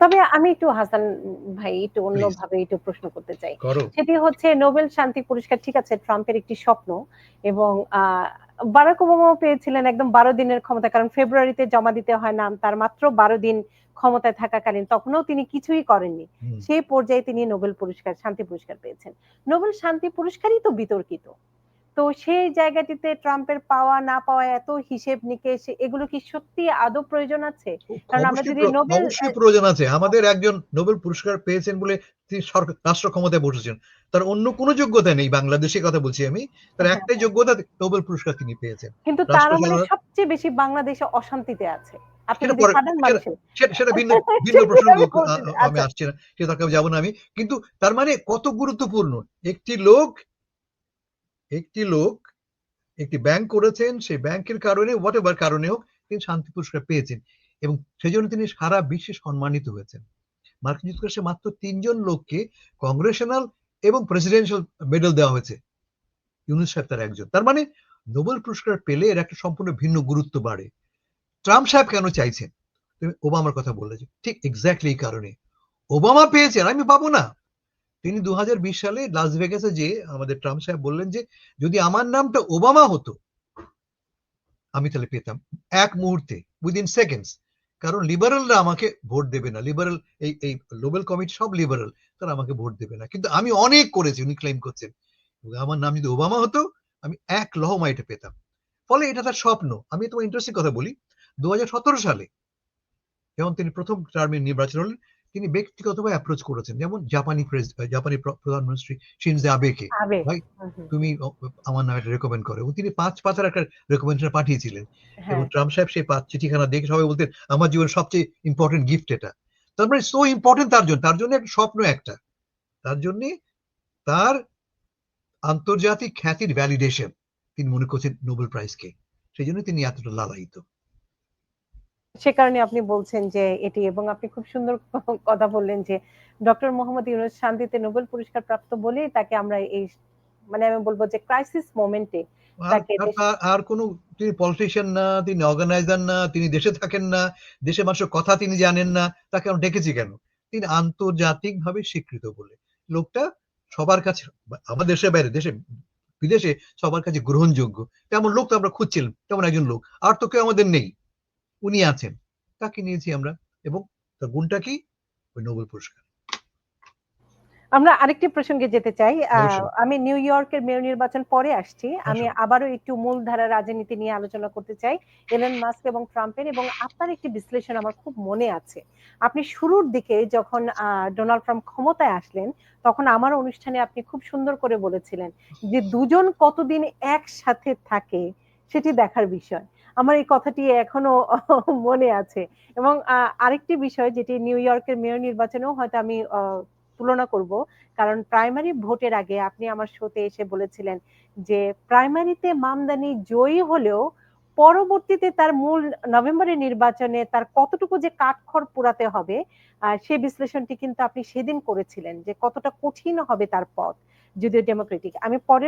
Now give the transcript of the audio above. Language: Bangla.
তবে আমি একটু হাসান ভাই একটু। অন্যভাবে একটু প্রশ্ন করতে চাই। সেটি হচ্ছে নোবেল শান্তি পুরস্কার ঠিক আছে ট্রাম্পের একটি স্বপ্ন এবং বারাক ওবামাও পেয়েছিলেন একদম ১২ দিনের ক্ষমতা। কারণ ফেব্রুয়ারিতে জমা দিতে হয় নাম। তার মাত্র ১২ দিন ক্ষমতায় থাকাকালীন তখনও তিনি কিছুই করেননি। সেই পর্যায়ে তিনি নোবেল পুরস্কার শান্তি পুরস্কার পেয়েছেন। নোবেল শান্তি পুরস্কারই তো বিতর্কিত। তো সেই জায়গাটিতে ট্রাম্পের পাওয়া না পাওয়া এত হিসেব নিকেশ এগুলো কি সত্যি আদৌ প্রয়োজন আছে? কারণ আমরা যদি নোবেল প্রয়োজন আছে। আমাদের একজন নোবেল পুরস্কার পেয়েছেন বলে তিনি রাষ্ট্র ক্ষমতায় বসেছেন। তার অন্য কোন যোগ্যতা নেই। বাংলাদেশের কথা বলছি আমি। তার হ্যাঁ, একটাই হ্যাঁ। যোগ্যতা নোবেল পুরস্কার তিনি পেয়েছেন। কিন্তু তার চালানোর সবচেয়ে বেশি বাংলাদেশে অশান্তিতে আছে। সেটা ভিন্ন ভিন্ন প্রসঙ্গ আমি আচ্ছা। আসছি না। সে যাব না আমি। কিন্তু তার মানে কত গুরুত্বপূর্ণ একটি লোক একটি লোক একটি ব্যাংক করেছেন, সেই ব্যাংকের কারণে হোয়াটএভার কারণে হোক তিনি শান্তি পুরস্কার পেয়েছেন। এবং সেজন্য তিনি সারা বিশ্বে সম্মানিত হয়েছেন। মার্কিন যুক্তরাষ্ট্রে মাত্র ৩ জন লোককে কংগ্রেশনাল এবং প্রেসিডেন্সিয়াল মেডেল দেওয়া হয়েছে। ইউনুস সাহেব তার একজন। তার মানে নোবেল পুরস্কার পেলে এর একটা সম্পূর্ণ ভিন্ন গুরুত্ব বাড়ে। ট্রাম্প সাহেব কেন চাইছেন? তুমি ওবামার কথা বললে যে ঠিক এক্সাক্টলি এই কারণে। ওবামা পেয়েছেন আমি পাবো না। তিনি ২০২০ সালে লাস ভেগাসে যেয়ে আমাদের ট্রাম্প সাহেব বললেন যে, যদি আমার নামটা ওবামা হতো, আমি তাহলে পেতাম। এক মুহূর্তে উইদিন সেকেন্ডস। কারণ লিবারেলরা আমাকে ভোট দেবে না। লিবারেল এই এই নোবেল কমিটি সব লিবারেল। তারা আমাকে ভোট দেবে না। কিন্তু আমি অনেক করেছি, উনি ক্লেইম করছেন। আমার নাম যদি ওবামা হতো, আমি এক লহমায় এটা পেতাম। ফলে এটা তার স্বপ্ন। আমি তোমায় ইন্টারেস্টিং কথা বলি। ২০১৭ সালে, যখন তিনি প্রথম টার্মে নির্বাচন হলেন তিনি ব্যক্তিগতভাবে অ্যাপ্রোচ করেছেন। যেমন জাপানি জাপানি প্রধানমন্ত্রী শিনজো আবেকে। হুম। তুমি আমার নামে একটা রেকমেন্ড করো। এবং তিনি ৫ পাতার একটা রেকমেন্ডেশন পাঠিয়েছিলেন। এবং হ্যাঁ। ট্রাম্প সাহেব সেই পা চিঠিখানা দেখে সবাই বলতেন আমার জীবনের সবচেয়ে ইম্পর্টেন্ট গিফট এটা। তার মানে সো ইম্পোর্টেন্ট তার জন্য। তার জন্য একটা স্বপ্ন একটা। তার জন্য তার আন্তর্জাতিক খ্যাতির ভ্যালিডেশন তিনি মনে করছেন নোবেল প্রাইজকে। সেই জন্য তিনি এতটা লালায়িত। সে কারণে আপনি বলছেন যে এটি এবং আপনি খুব সুন্দর কথা বললেন যে ডক্টর মোহাম্মদ ইউনুস শান্তিতে নোবেল পুরস্কার প্রাপ্ত বলেই তাকে আমরা এই মানে আমি বলব যে ক্রাইসিস মোমেন্টে আর দেশ কোন তিনি পলিটিশিয়ান না, তিনি অর্গানাইজার না, তিনি দেশে থাকেন না, দেশের মানুষের কথা তিনি জানেন না। তাকে আমরা ডেকেছি কেন? তিনি আন্তর্জাতিকভাবে স্বীকৃত বলে। লোকটা সবার কাছে আমাদের দেশের বাইরে দেশে বিদেশে সবার কাছে গ্রহণযোগ্য। তেমন লোক তো আমরা খুঁজছিলাম। তেমন একজন লোক। আর তো কেউ আমাদের নেই। উনি আছেন। তাকে নিয়েছি আমরা এবং তার গুণটা কি? ওই নোবেল পুরস্কার। আমরা আরেকটি প্রসঙ্গে যেতে চাই। আমি নিউ ইয়র্কের মেয়র নির্বাচন পরে আসছি। আমি আবারও একটু মূলধারা রাজনীতি নিয়ে আলোচনা করতে চাই। এলন মাস্ক এবং ট্রাম্পের এবং আপনার একটি বিশ্লেষণ আমার খুব মনে আছে। আপনি শুরুর দিকে যখন ডোনাল্ড ট্রাম্প ক্ষমতায় আসলেন, তখন আমার অনুষ্ঠানে আপনি খুব সুন্দর করে বলেছিলেন যে দুজন কতদিন একসাথে থাকে সেটি দেখার বিষয়। আমার এই কথাটি এখনও মনে আছে। এবং আরেকটি বিষয় যেটি নিউ ইয়র্কের মেয়র নির্বাচনেও হয়তো আমি তুলনা করব। কারণ প্রাইমারি ভোটের আগে আপনি আমার শোতে এসে বলেছিলেন যে, প্রাইমারিতে মামদানি জয়ী হলেও পরবর্তীতে তার মূল নভেম্বরের নির্বাচনে তার কতটুকু যে কাঠখড় পোড়াতে হবে সে বিশ্লেষণটি কিন্তু আপনি সেদিন করেছিলেন যে কতটা কঠিন হবে তার পথ, যদিও ডেমোক্রেটিক। আমি পরের